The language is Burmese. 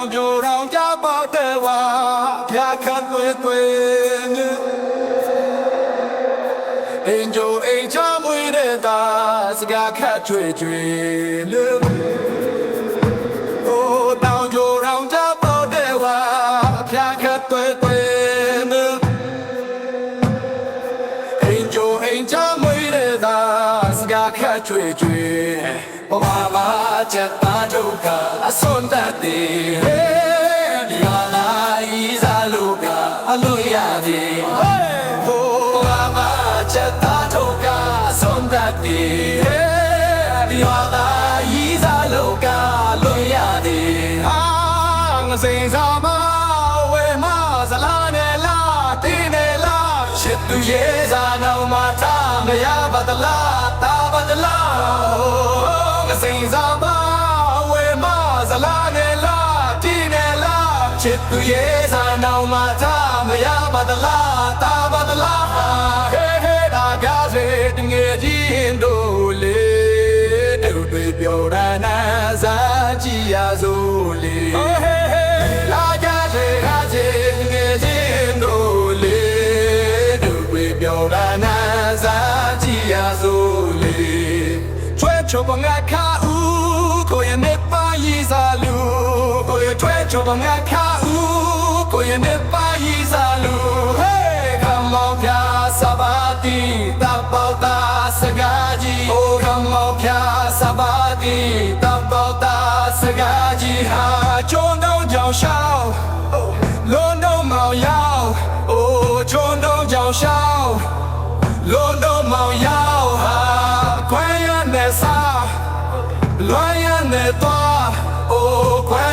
တော်ပြူတော်ကြပါတဲ့ဝါဖျားခတ်သွေးသွေးအင်ဂျိုအိမ်ချမွေတဲ့သာစကားခတ်ချွေချွေလူအိုးတောင်ဂျိုတော်ကြပါတဲ့ဝါဖျားခတ်သွေးသွေးလူအင်ဂျိုအိမ်ချမွေတဲ့သာစကားခတ်ချွေချွေဘဝမှာချက်ပါဒုက္ခအစွန်းတတ်တယ် အလို့ရသည်ဟေးဘဝမှာချက်သားဒုက္ခအစွန်းတတ်တယ်ဒီဟာလာဤစားလို့ကလို့ရသည်ဟာငစိန်စားမဝေမဇလာနဲ့လာတင်းနဲ့လာချစ်သူရဲ့ဇာနောင်မှာထားမရပါတလားတာပါတလားငစိန်စားမဝေမဇလာနဲ့လာတင်းနဲ့လာချစ်သူရဲ့ဇာနောင်မှာထား မရပါတလားတာပါတလားဟေးဟေးဒါကားစေတငယ်ချင်းတို့လေတို့တွေပြောရနာစားကြည့်ရစို့လေဟေးဟေးဟေးလာကြစေဟာစေတငယ်ချင်းတို့လေတို့တွေပြောရနာစားကြည့်ရစို့လေချွဲချုံပငါခါဦးကိုရနေပါရီစားလူကိုရချွဲချုံပငါခါဦးကိုရနေပါ ပါတီတပ်ပေါတာစကားကြီးဟာချုံတော့ကြောင်ရှောင်းလွန်တော့မောင်ရောက် Oh ချုံတော့ကြောင်ရှောင်းလွန်တော့မောင်ရောက်ဟာခွဲရနဲ့စားလွန်ရနဲ့တော့ Oh ခွဲ